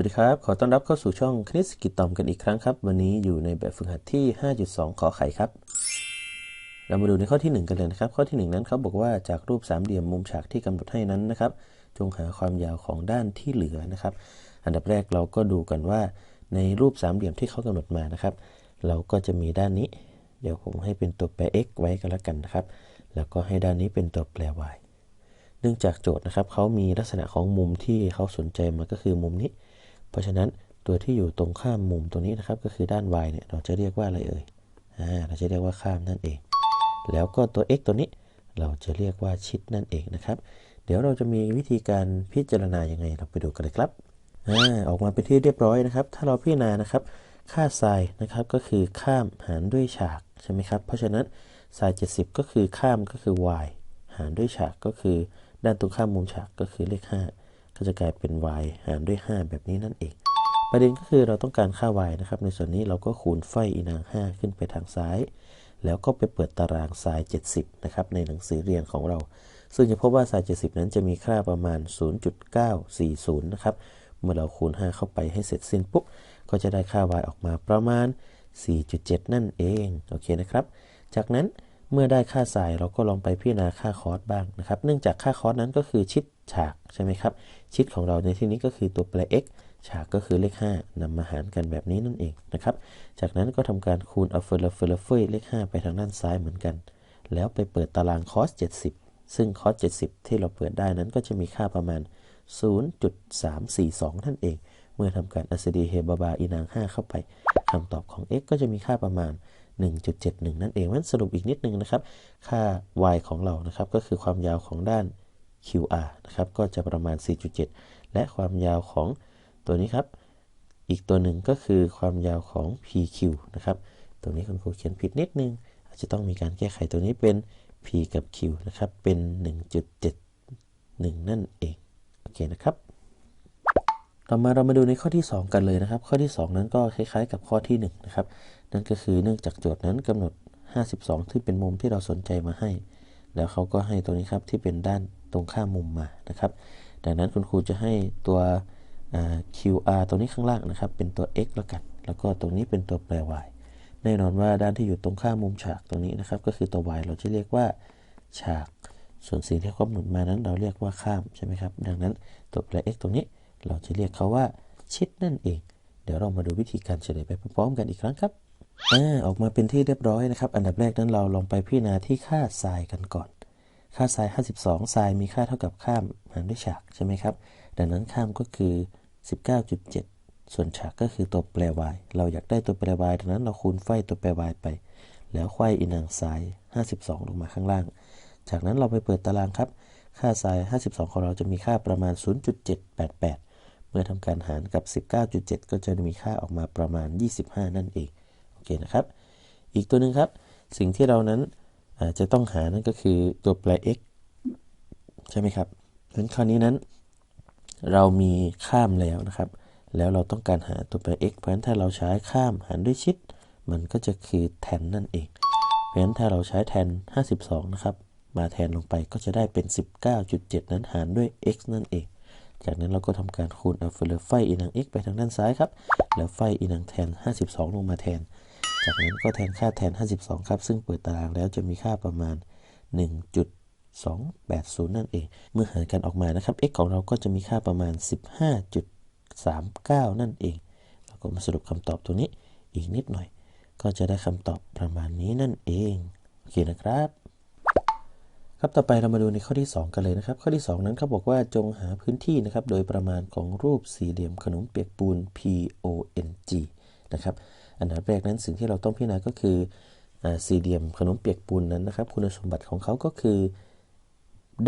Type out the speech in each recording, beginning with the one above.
วัสดีครับ ขอต้อนรับเข้าสู่ช่องคณิตสกิจตอมกันอีกครั้งครับ วันนี้อยู่ในแบบฝึกหัดที่ 5.2 ขอไข่ครับ เรามาดูในข้อที่ 1 กันเลยนะครับ ข้อที่ 1 นั้นเขาบอกว่าจากรูปสามเหลี่ยมมุมฉากที่กำหนดให้นั้นนะครับ จงหาความยาวของด้านที่เหลือนะครับ อันดับแรกเราก็ดูกันว่า ในรูปสามเหลี่ยมที่เขากำหนดมานะครับ เราก็จะมีด้านนี้ เดี๋ยวผมให้เป็นตัวแปร x ไว้กันแล้วกันนะครับ แล้วก็ให้ด้านนี้เป็นตัวแปร y เนื่องจากโจทย์นะครับเขามีลักษณะของมุมที่เขาสนใจมาก็คือมุมนี้ เพราะฉะนั้นตัวที่อยู่ตรงข้ามมุมตัวนี้นะครับก็คือด้าน y เนี่ยเราจะเรียกว่าอะไรเอ่ยอ่าเราจะเรียกว่าข้ามนั่นเอง แล้วก็ตัว x ตัวนี้เราจะเรียกว่าชิดนั่นเองนะครับ เดี๋ยวเราจะมีวิธีการพิจารณายังไงเราไปดูกันเลยครับอ่าออกมาเป็นที่เรียบร้อยนะครับ ถ้าเราพิจารณานะครับ ค่าไซน์นะครับก็คือข้ามหารด้วยฉากใช่ไหมครับ เพราะฉะนั้นไซน์70 ก็คือข้ามก็คือ y หารด้วยฉากก็คือด้านตรงข้ามมุมฉากก็คือเลข 5 ก็จะกลายเป็น y หารด้วย 5 แบบนี้นั่นเอง ประเด็นก็คือเราต้องการค่า y นะครับ ในส่วนนี้เราก็คูณไฟอีนาง 5 ขึ้นไปทางซ้าย แล้วก็ไปเปิดตารางไซน์70 นะครับ ในหนังสือเรียนของเรา ซึ่งจะพบว่าไซน์70 นั้นจะมีค่าประมาณ 0.940 นะครับ เมื่อเราคูณ 5 เข้าไปให้เสร็จสิ้นปุ๊บ ก็จะได้ค่า y ออกมาประมาณ 4.7 นั่นเอง โอเคนะครับ จากนั้น เมื่อได้ค่าสายเราก็ลองไปพิจารณาค่าคอสบ้างนะครับ เนื่องจากค่าคอสนั้นก็คือชิดฉากใช่ไหมครับ ชิดของเราในที่นี้ก็คือตัวแปร x ฉากก็คือเลข 5นำมาหารกันแบบนี้นั่นเองนะครับ จากนั้นก็ทำการคูณเอาเฟอร์เฟอร์เฟยเลข 5 ไปทางด้านซ้ายเหมือนกัน แล้วไปเปิดตารางคอส 70 ซึ่งคอส 70 ที่เราเปิดได้นั้นก็จะมีค่าประมาณ 0.342 นั่นเอง เมื่อทำการอัสดีเฮบาบาอีนาง 5 เข้าไปคำตอบของ x ก็จะมีค่าประมาณ 1.71 นั่นเองมันสรุปอีกนิดนึงนะครับ ค่า y ของเรานะครับ ก็คือความยาวของด้าน QR นะครับ ก็จะประมาณ 4.7 และความยาวของตัวนี้ครับ อีกตัวหนึ่งก็คือความยาวของ PQ นะครับ ตรงนี้คุณครูเขียนผิดนิดนึง อาจจะต้องมีการแก้ไขตัวนี้เป็น P กับ Q นะครับ เป็น 1.71 นั่นเอง โอเคนะครับ ต่อมาเรามาดูในข้อที่ 2 กันเลยนะครับ ข้อที่ 2 นั้นก็คล้ายๆ กับข้อที่1นะครับนั่นก็คือเนื่องจากโจทย์นั้นกำหนด 52 ที่เป็นมุมที่เราสนใจมาให้ แล้วเขาก็ให้ตัวนี้ครับที่เป็นด้านตรงข้ามมุมมานะครับ ดังนั้นคุณครูจะให้ตัว QR ตรงนี้ข้างล่างนะครับ เป็นตัว x แล้วกัน แล้วก็ตรงนี้เป็นตัวแปร y แน่นอนว่าด้านที่อยู่ตรงข้ามมุมฉากตรงนี้นะครับ ก็คือตัว y เราจะเรียกว่าฉาก ส่วนสิ่งที่กำหนดมานั้นเราเรียกว่าข้ามใช่ไหมครับ ดังนั้นตัวแปร x ตรงนี้ เราจะเรียกเขาว่าชิดนั่นเอง เดี๋ยวเรามาดูวิธีการเฉลยไปพร้อมๆกันอีกครั้งครับอ่าออกมาเป็นที่เรียบร้อยนะครับ อันดับแรกนั้นเราลองไปพิจารณาที่ค่าไซน์กันก่อน ค่าไซน์52ไซน์มีค่าเท่ากับข้ามหารด้วยฉากใช่ไหมครับ ดังนั้นข้ามก็คือ 19.7 ส่วนฉากก็คือตัวแปร y เราอยากได้ตัวแปร y ดังนั้นเราคูณไฟตัวแปร y ไป แล้วไขว้อินางไซน์52 ลงมาข้างล่าง จากนั้นเราไปเปิดตารางครับ ค่าไซน์52 ของเราจะมีค่าประมาณ 0.788 เมื่อทำการหารกับ 19.7 ก็จะมีค่าออกมาประมาณ 25 นั่นเองโอเคนะครับ อีกตัวหนึ่งครับ สิ่งที่เรานั้นจะต้องหานั่นก็คือตัวแปร x ใช่ไหมครับเพราะฉะนั้นคราวนี้นั้น เรามีข้ามแล้วนะครับ แล้วเราต้องการหาตัวแปร x เพราะฉะนั้นถ้าเราใช้ข้ามหารด้วยชิด มันก็จะคือแทนนั่นเอง เพราะฉะนั้นถ้าเราใช้แทน 52 นะครับ มาแทนลงไปก็จะได้เป็น 19.7 นั้นหารด้วย x นั่นเอง จากนั้นเราก็ทำการคูณเอาเฟลไฟอีนัง x ไปทางด้านซ้ายครับแล้วไฟอีนังแทน 52 ลงมาแทน จากนั้นก็แทนค่าแทน 52 ครับ ซึ่งเปิดตารางแล้วจะมีค่าประมาณ 1.280 นั่นเอง เมื่อหารกันออกมานะครับ x ของเราก็จะมีค่าประมาณ 15.39 นั่นเองแล้วก็มาสรุปคำตอบตัวนี้อีกนิดหน่อย ก็จะได้คำตอบประมาณนี้นั่นเอง โอเคนะครับ ครับต่อไปเรามาดูในข้อที่ 2 กันเลยนะครับ ข้อที่ 2 นั้นเขาบอกว่าจงหาพื้นที่นะครับโดยประมาณของรูปสี่เหลี่ยมขนมเปียกปูน PONG นะครับอันดับแรกนั้นสิ่งที่เราต้องพิจารณาก็คือสี่เหลี่ยมขนมเปียกปูนนั้นนะครับ คุณสมบัติของเขาก็คือ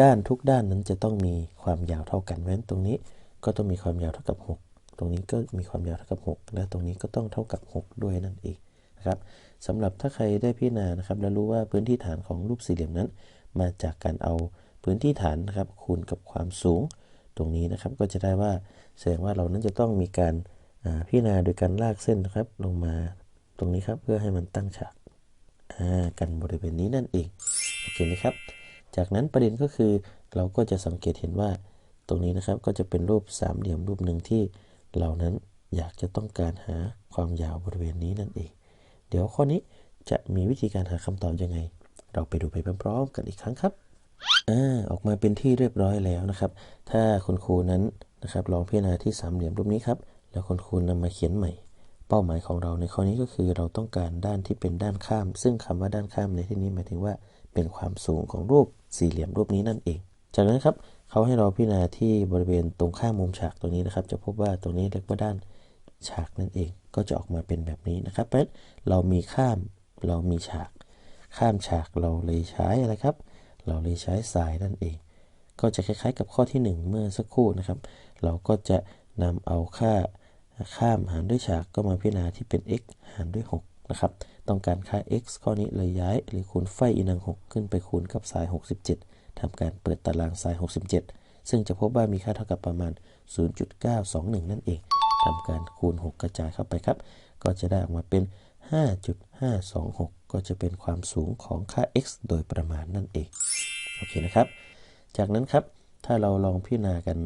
ด้านทุกด้านนั้นจะต้องมีความยาวเท่ากันเพราะฉะนั้นตรงนี้ก็ต้องมีความยาวเท่ากับ 6 ตรงนี้ก็มีความยาวเท่ากับ 6 และตรงนี้ก็ต้องเท่ากับ 6 ด้วยนั่นเองนะครับสำหรับถ้าใครได้พิจารณานะครับแล้วรู้ว่าพื้นที่ฐานของรูปสี่เหลี่ยมนั้น มาจากการเอาพื้นที่ฐานนะครับคูณกับความสูงตรงนี้นะครับ ก็จะได้ว่าแสดงว่าเรานั้นจะต้องมีการพิจารณาโดยการลากเส้นนะครับ ลงมาตรงนี้ครับเพื่อให้มันตั้งฉากกันบริเวณนี้นั่นเองโอเคไหมครับ จากนั้นประเด็นก็คือเราก็จะสังเกตเห็นว่าตรงนี้นะครับก็จะเป็นรูปสามเหลี่ยมรูปหนึ่งที่เรานั้นอยากจะต้องการหาความยาวบริเวณนี้นั่นเอง เดี๋ยวข้อนี้จะมีวิธีการหาคำตอบยังไง เราไปดูไปพร้อมๆกันอีกครั้งครับอ่าออกมาเป็นที่เรียบร้อยแล้วนะครับ ถ้าคุณครูนั้นนะครับลองพิจารณาที่สามเหลี่ยมรูปนี้ครับ แล้วคุณครูนำมาเขียนใหม่ เป้าหมายของเราในข้อนี้ก็คือเราต้องการด้านที่เป็นด้านข้าม ซึ่งคำว่าด้านข้ามในที่นี้หมายถึงว่า เป็นความสูงของรูปสี่เหลี่ยมรูปนี้นั่นเอง จากนั้นครับเขาให้เราพิจารณาที่บริเวณตรงข้ามมุมฉากตรงนี้นะครับ จะพบว่าตรงนี้เรียกว่าด้านฉากนั่นเอง ก็จะออกมาเป็นแบบนี้นะครับเพราะฉะนั้นเรามีข้ามเรามีฉาก ข้ามฉากเราเลยใช้อะไรครับ เราเลยใช้สายนั่นเอง ก็จะคล้ายๆกับข้อที่ 1 เมื่อสักครู่นะครับ เราก็จะนำเอาค่าข้ามหารด้วยฉากก็มาพิจารณาที่เป็น x หารด้วย 6 นะครับ ต้องการค่า x ข้อนี้เลยย้ายหรือคูณไฟอีนัง 6 ขึ้นไปคูณกับสาย 67ทำการเปิดตารางสาย 67 ซึ่งจะพบว่ามีค่าเท่ากับประมาณ 0.921 นั่นเองทำการคูณ 6 กระจายเข้าไปครับ ก็จะได้ออกมาเป็น 5.526 ก็จะเป็นความสูงของค่า x โดยประมาณนั่นเอง โอเคนะครับ จากนั้นครับ ถ้าเราลองพิจารณากัน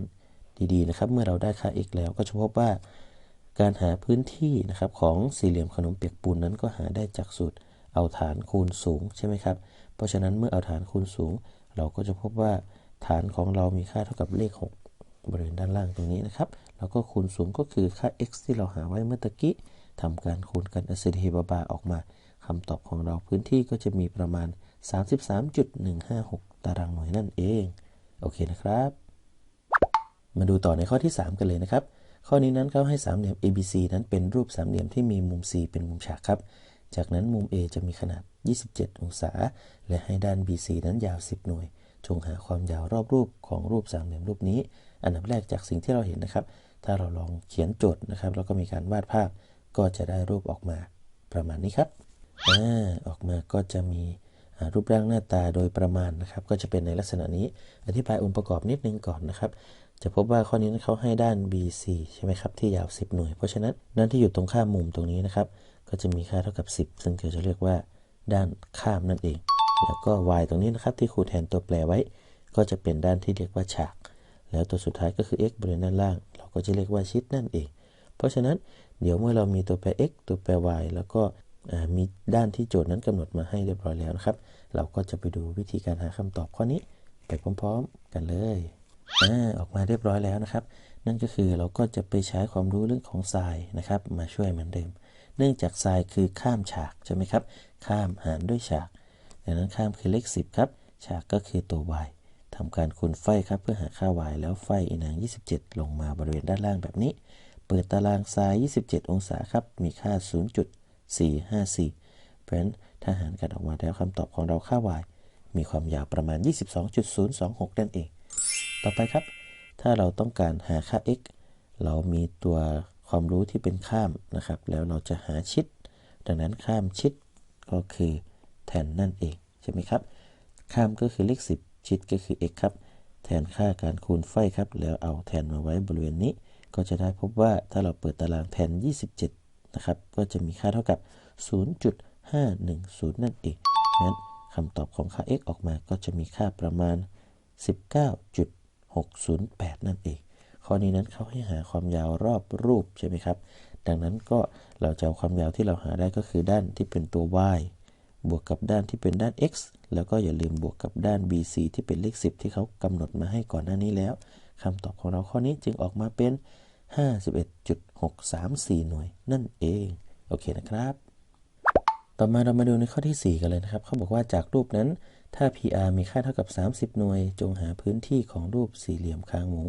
ดีๆนะครับ เมื่อเราได้ค่า x แล้วก็จะพบว่า การหาพื้นที่นะครับของสี่เหลี่ยมขนมเปียกปูนนั้นก็หาได้จากสูตรเอาฐานคูณสูงใช่ไหมครับ เพราะฉะนั้นเมื่อเอาฐานคูณสูง เราก็จะพบว่าฐานของเรามีค่าเท่ากับเลข 6 บริเวณด้านล่างตรงนี้นะครับ แล้วก็คูณสูงก็คือค่า x ที่เราหาไว้เมื่อตะกี้ทำการคูณกันอสิเฮบาบาออกมา คำตอบของเราพื้นที่ก็จะมีประมาณ 33.156 ตารางหน่วยนั่นเอง โอเคนะครับ มาดูต่อในข้อที่ 3 กันเลยนะครับ ข้อนี้นั้นเขาให้สามเหลี่ยม ABC นั้นเป็นรูปสามเหลี่ยมที่มีมุม C เป็นมุมฉากครับ จากนั้นมุม A จะมีขนาด 27 องศา และให้ด้าน BC นั้นยาว 10 หน่วย จงหาความยาวรอบรูปของรูปสามเหลี่ยมรูปนี้ อันดับแรกจากสิ่งที่เราเห็นนะครับ ถ้าเราลองเขียนโจทย์นะครับ แล้วก็มีการวาดภาพ ก็จะได้รูปออกมาประมาณนี้ครับ อ่าออกมาก็จะมีรูปร่างหน้าตาโดยประมาณนะครับ ก็จะเป็นในลักษณะนี้ อธิบายองค์ประกอบนิดนึงก่อนนะครับ จะพบว่าข้อนี้เขาให้ด้าน BC ใช่ไหมครับ ที่ยาว 10 หน่วย เพราะฉะนั้นด้านที่อยู่ตรงข้ามมุมตรงนี้นะครับ ก็จะมีค่าเท่ากับ 10 ซึ่งเราจะเรียกว่าด้านข้ามนั่นเอง แล้วก็ y ตรงนี้นะครับ ที่ครูแทนตัวแปรไว้ ก็จะเป็นด้านที่เรียกว่าฉาก แล้วตัวสุดท้ายก็คือ x บริเวณด้านล่าง เราก็จะเรียกว่าชิดนั่นเอง เพราะฉะนั้นเดี๋ยวเมื่อเรามีตัวแปร x ตัวแปร y แล้วก็ มีด้านที่โจทย์นั้นกำหนดมาให้เรียบร้อยแล้วนะครับ เราก็จะไปดูวิธีการหาคำตอบข้อนี้ไปพร้อมๆ กันเลยอออกมาเรียบร้อยแล้วนะครับ นั่นก็คือเราก็จะไปใช้ความรู้เรื่องของทรายนะครับ มาช่วยเหมือนเดิม เนื่องจากทรายคือข้ามฉากใช่ไหมครับ ข้ามหารด้วยฉากดังนั้นข้ามคือเลข 10 ครับ ฉากก็คือตัว y ทำการคูณไฟครับเพื่อหาค่า y แล้วไฟอีนาง 27 ลงมาบริเวณด้านล่างแบบนี้ เปิดตารางทราย 27 องศาครับ มีค่า 0.454 เพราะฉะนั้นถ้าหารกันออกมาแล้วคำตอบของเราค่า y มีความยาวประมาณ 22.026 นั่นเอง ต่อไปครับ ถ้าเราต้องการหาค่า x เรามีตัวความรู้ที่เป็นข้ามนะครับ แล้วเราจะหาชิด ดังนั้นข้ามชิดก็คือแทนนั่นเอง ใช่ไหมครับ ข้ามก็คือเลข 10 ชิดก็คือ x ครับ แทนค่าการคูณไฟครับ แล้วเอาแทนมาไว้บริเวณนี้ ก็จะได้พบว่าถ้าเราเปิดตารางแทน 27 นะครับ ก็จะมีค่าเท่ากับ 0.510 นั่นเองงั้นคำตอบของค่า x ออกมาก็จะมีค่าประมาณ 19.608 นั่นเอง ข้อนี้นั้นเขาให้หาความยาวรอบรูปใช่ไหมครับ ดังนั้นก็เราจะเอาความยาวที่เราหาได้ก็คือด้านที่เป็นตัว y บวกกับด้านที่เป็นด้าน x แล้วก็อย่าลืมบวกกับด้าน bc ที่เป็นเลข 10 ที่เขากำหนดมาให้ก่อนหน้านี้แล้วคำตอบของเราข้อนี้จึงออกมาเป็น 51.634 หน่วย นั่นเอง โอเคนะครับ ต่อมาเรามาดูในข้อที่ 4 กันเลยนะครับ เขาบอกว่าจากรูปนั้น ถ้า PR มีค่าเท่ากับ 30 หน่วย จงหาพื้นที่ของรูปสี่เหลี่ยมคางหมู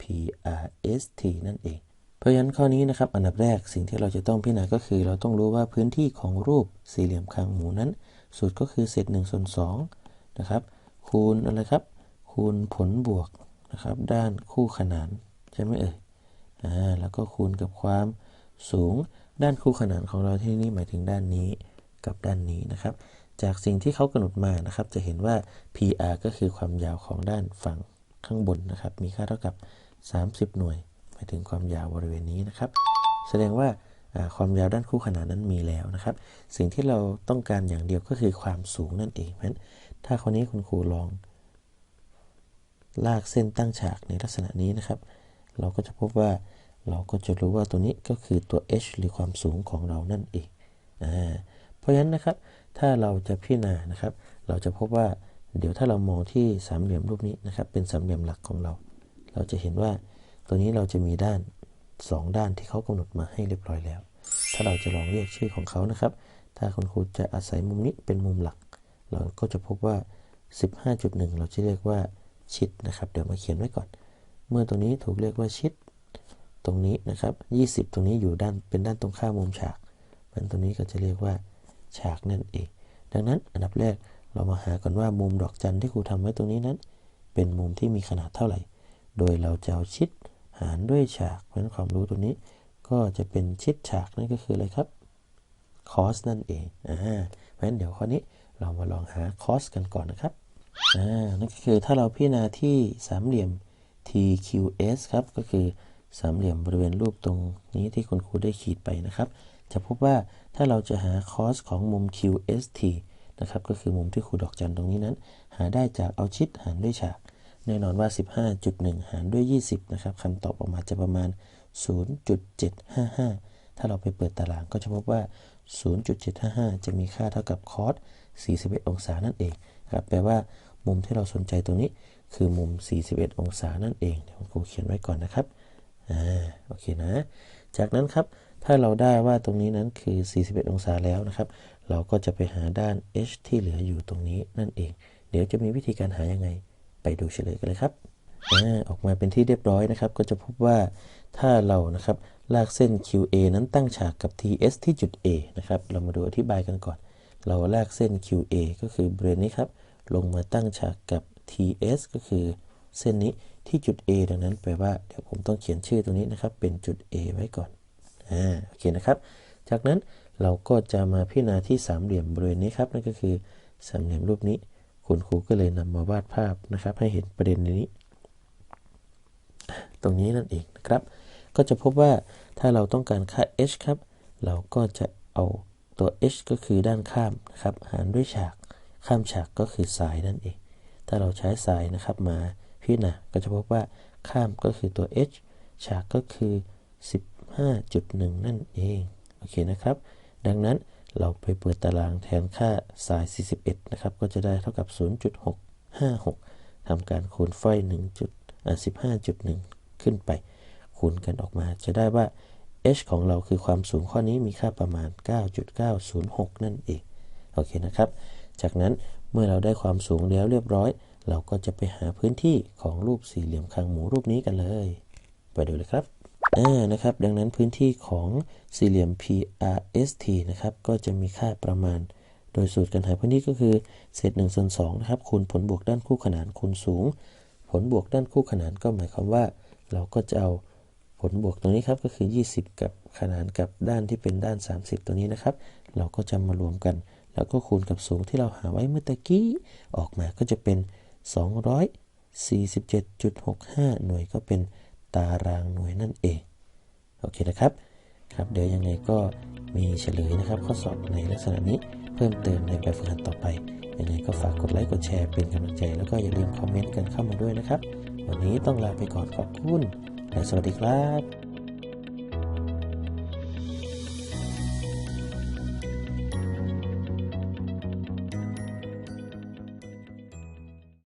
PRST นั่นเอง เพราะฉะนั้นข้อนี้นะครับ อันดับแรกสิ่งที่เราจะต้องพิจารณาก็คือ เราต้องรู้ว่าพื้นที่ของรูปสี่เหลี่ยมคางหมูนั้น สูตรก็คือเศษ1ส่วน2นะครับ คูณอะไรครับ คูณผลบวกนะครับ ด้านคู่ขนานใช่ไหมเอ่ย แล้วก็คูณกับความสูงด้านคู่ขนานของเราที่นี่หมายถึงด้านนี้กับด้านนี้นะครับ จากสิ่งที่เขากำหนดมานะครับ จะเห็นว่า PR ก็คือความยาวของด้านฝั่งข้างบนนะครับ มีค่าเท่ากับ 30 หน่วย หมายถึงความยาวบริเวณนี้นะครับ แสดงว่าความยาวด้านคู่ขนานนั้นมีแล้วนะครับ สิ่งที่เราต้องการอย่างเดียวก็คือความสูงนั่นเองเพราะฉะนั้นถ้าคนนี้คุณครูลอง ลากเส้นตั้งฉากในลักษณะนี้นะครับ เราก็จะพบว่าเราก็จะรู้ว่าตัวนี้ก็คือตัว h หรือความสูงของเรานั่นเองอ่าเพราะฉะนั้นนะครับ ถ้าเราจะพิจารณานะครับ เราจะพบว่าเดี๋ยวถ้าเรามองที่สามเหลี่ยมรูปนี้นะครับ เป็นสามเหลี่ยมหลักของเรา เราจะเห็นว่าตัวนี้เราจะมีด้าน 2 ด้านที่เขากำหนดมาให้เรียบร้อยแล้ว ถ้าเราจะลองเรียกชื่อของเขานะครับ ถ้าคุณครูจะอาศัยมุมนี้เป็นมุมหลัก เราก็จะพบว่า 15.1 เราจะเรียกว่าชิดนะครับ เดี๋ยวมาเขียนไว้ก่อน เมื่อตรงนี้ถูกเรียกว่าชิด ตรงนี้นะครับ 20 ตรงนี้อยู่ด้านเป็นด้านตรงข้ามมุมฉากมันตรงนี้ก็จะเรียกว่าฉากนั่นเอง ดังนั้นอันดับแรกเรามาหาก่อนว่ามุมดอกจันที่ครูทำไว้ตรงนี้นั้น เป็นมุมที่มีขนาดเท่าไหร่ โดยเราจะเอาชิดหารด้วยฉาก เพราะฉะนั้นความรู้ตัวนี้ก็จะเป็นชิดฉากนั่นก็คืออะไรครับคอสนั่นเองอ่าเพราะฉะนั้นเดี๋ยวข้อนี้เรามาลองหาคอสกันก่อนนะครับอ่านั่นก็คือถ้าเราพิจารณาที่สามเหลี่ยม TQS ครับ ก็คือสามเหลี่ยมบริเวณรูปตรงนี้ที่คุณครูได้ขีดไปนะครับ จะพบว่าถ้าเราจะหาคอสของมุม QST นะครับ ก็คือมุมที่ครูดอกจันตรงนี้นั้น หาได้จากเอาชิดหารด้วยฉาก แน่นอนว่า 15.1 หารด้วย 20 นะครับคำตอบออกมาจะประมาณ 0.755 ถ้าเราไปเปิดตารางก็จะพบว่า 0.755 จะมีค่าเท่ากับคอส41 องศานั่นเองครับ แปลว่ามุมที่เราสนใจตรงนี้ คือมุม 41 องศานั่นเองเดี๋ยวครูเขียนไว้ก่อนนะครับอ่าโอเคนะ จากนั้นครับถ้าเราได้ว่าตรงนี้นั้นคือ 41 องศาแล้วนะครับ เราก็จะไปหาด้าน h ที่เหลืออยู่ตรงนี้นั่นเอง เดี๋ยวจะมีวิธีการหายังไง ไปดูเฉลยกันเลยครับอ่าออกมาเป็นที่เรียบร้อยนะครับ ก็จะพบว่าถ้าเรานะครับลากเส้น QA นั้นตั้งฉากกับ TS ที่จุด A นะครับ เรามาดูอธิบายกันก่อน เราลากเส้น QA ก็คือบริเวณนี้ครับ ลงมาตั้งฉากกับ TS ก็คือเส้นนี้ที่จุด A ดังนั้นแปลว่าเดี๋ยวผมต้องเขียนชื่อตรงนี้นะครับ เป็นจุด A ไว้ก่อนอ่าโอเคนะครับ จากนั้นเราก็จะมาพิจารณาที่สามเหลี่ยมบริเวณนี้ครับนั่นก็คือสามเหลี่ยมรูปนี้ คุณครูก็เลยนำมาวาดภาพนะครับ ให้เห็นประเด็นนี้ ตรงนี้นั่นเองนะครับ ก็จะพบว่าถ้าเราต้องการค่า h ครับ เราก็จะเอาตัว h ก็คือด้านข้ามนะครับ หารด้วยฉากข้ามฉากก็คือสายนั่นเอง ถ้าเราใช้สายนะครับมาพิจารณาก็จะพบว่าข้ามก็คือตัว h ฉากก็คือ 15.1 นั่นเอง โอเคนะครับ ดังนั้นเราไปเปิดตารางแทนค่าสาย 41 นะครับ ก็จะได้เท่ากับ 0.656 ทำการคูณไฟ1จุด15.1 ขึ้นไป คูณกันออกมาจะได้ว่า h ของเราคือความสูงข้อนี้มีค่าประมาณ 9.906 นั่นเอง โอเคนะครับ จากนั้น เมื่อเราได้ความสูงแล้วเรียบร้อย เราก็จะไปหาพื้นที่ของรูปสี่เหลี่ยมคางหมูรูปนี้กันเลย ไปดูเลยครับอ่านะครับ ดังนั้นพื้นที่ของสี่เหลี่ยม PRST นะครับ ก็จะมีค่าประมาณ โดยสูตรการหาพื้นที่ก็คือ เศษ1ส่วน2นะครับ คูณผลบวกด้านคู่ขนานคูณสูง ผลบวกด้านคู่ขนานก็หมายความว่า เราก็จะเอาผลบวกตรงนี้ครับ ก็คือ 20 กับขนานกับด้านที่เป็นด้าน 30 ตัวนี้นะครับ เราก็จะมารวมกัน แล้วก็คูณกับสูงที่เราหาไว้เมื่อตะกี้ ออกมาก็จะเป็น 247.65 หน่วยก็เป็นตารางหน่วยนั่นเอง โอเคนะครับ ครับ เดี๋ยวยังไงก็มีเฉลยนะครับ ข้อสอบในลักษณะนี้เพิ่มเติมในแบบฝึกหัดต่อไป ยังไงก็ฝากกดไลค์กดแชร์เป็นกำลังใจ แล้วก็อย่าลืมคอมเมนต์กันเข้ามาด้วยนะครับ วันนี้ต้องลาไปก่อนขอบคุณและสวัสดีครับ